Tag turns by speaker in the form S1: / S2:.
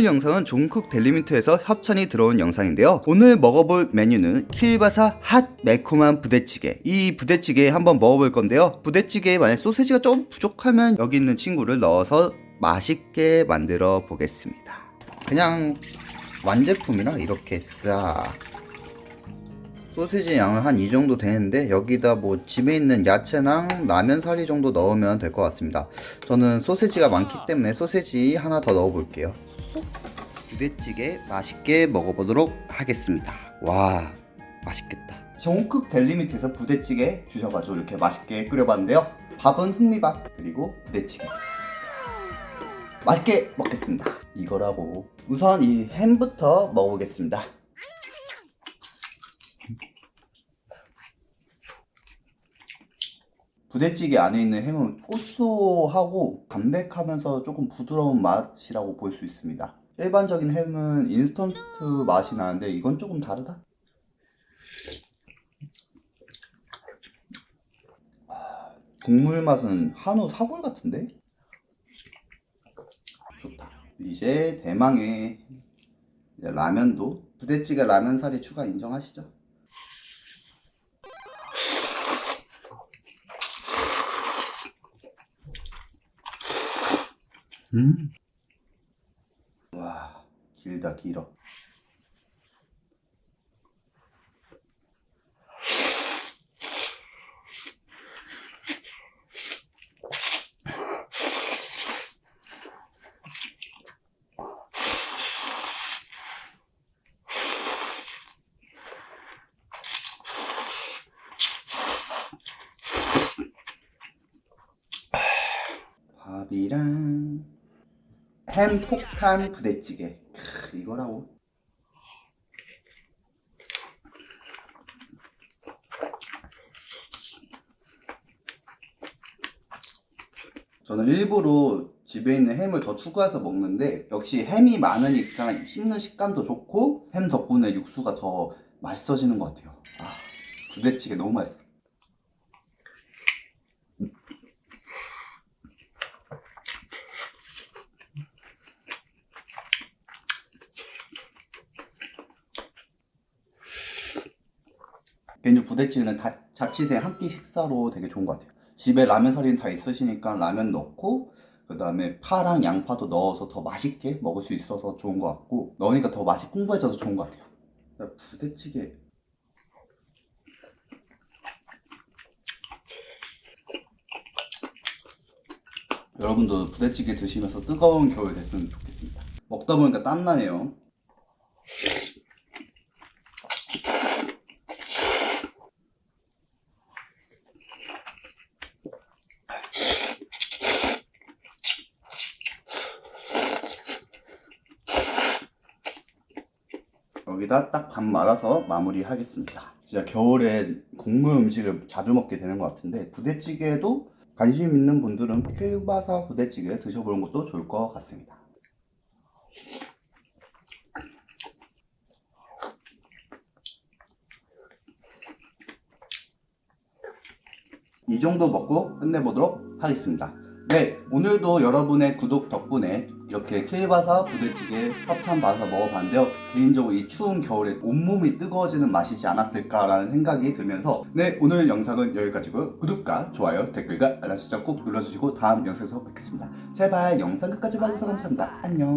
S1: 이 영상은 종쿡 델리미트에서 협찬이 들어온 영상인데요. 오늘 먹어볼 메뉴는 킬바사 핫 매콤한 부대찌개. 이 부대찌개 한번 먹어볼 건데요. 부대찌개에 만약 소세지가 좀 부족하면 여기 있는 친구를 넣어서 맛있게 만들어 보겠습니다. 그냥 완제품이라 이렇게 싹 소시지 양은 한 이 정도 되는데 여기다 뭐 집에 있는 야채랑 라면 사리 정도 넣으면 될 것 같습니다. 저는 소세지가 많기 때문에 소세지 하나 더 넣어 볼게요. 부대찌개 맛있게 먹어보도록 하겠습니다. 와 맛있겠다. 정쿡 델리미트에서 부대찌개 주셔가지고 이렇게 맛있게 끓여봤는데요. 밥은 흑미밥 그리고 부대찌개. 맛있게 먹겠습니다. 이거라고 우선 이 햄부터 먹어보겠습니다. 부대찌개 안에 있는 햄은 고소하고 담백하면서 조금 부드러운 맛이라고 볼 수 있습니다. 일반적인 햄은 인스턴트 맛이 나는데 이건 조금 다르다? 아, 국물 맛은 한우 사골 같은데? 좋다. 이제 대망의 라면도 부대찌개 라면 사리 추가 인정하시죠? 음. 와, 길다 길어. 밥이랑 햄 폭탄 부대찌개. 크, 이거라고? 저는 일부러 집에 있는 햄을 더 추가해서 먹는데 역시 햄이 많으니까 씹는 식감도 좋고 햄 덕분에 육수가 더 맛있어지는 것 같아요. 아 부대찌개 너무 맛있어 개인적으로 부대찌개는 다, 자취생 한끼 식사로 되게 좋은 것 같아요. 집에 라면 사리는 다 있으시니까 라면 넣고 그 다음에 파랑 양파도 넣어서 더 맛있게 먹을 수 있어서 좋은 것 같고 넣으니까 더 맛이 풍부해져서 좋은 것 같아요. 야, 부대찌개 여러분도 부대찌개 드시면서 뜨거운 겨울 됐으면 좋겠습니다. 먹다 보니까 땀나네요. 여기다 딱반 말아서 마무리하겠습니다. 진짜 겨울에 국물 음식을 자주 먹게 되는 것 같은데 부대찌개도 관심 있는 분들은 킬바사 부대찌개 드셔보는 것도 좋을 것 같습니다. 이 정도 먹고 끝내보도록 하겠습니다. 네, 오늘도 여러분의 구독 덕분에 이렇게 킬바사 부대찌개 협찬 받아서 먹어봤는데요. 개인적으로 이 추운 겨울에 온몸이 뜨거워지는 맛이지 않았을까라는 생각이 들면서 네, 오늘 영상은 여기까지고요. 구독과 좋아요, 댓글과 알람 설정 꼭 눌러주시고 다음 영상에서 뵙겠습니다. 제발 영상 끝까지 봐주셔서 감사합니다. 안녕.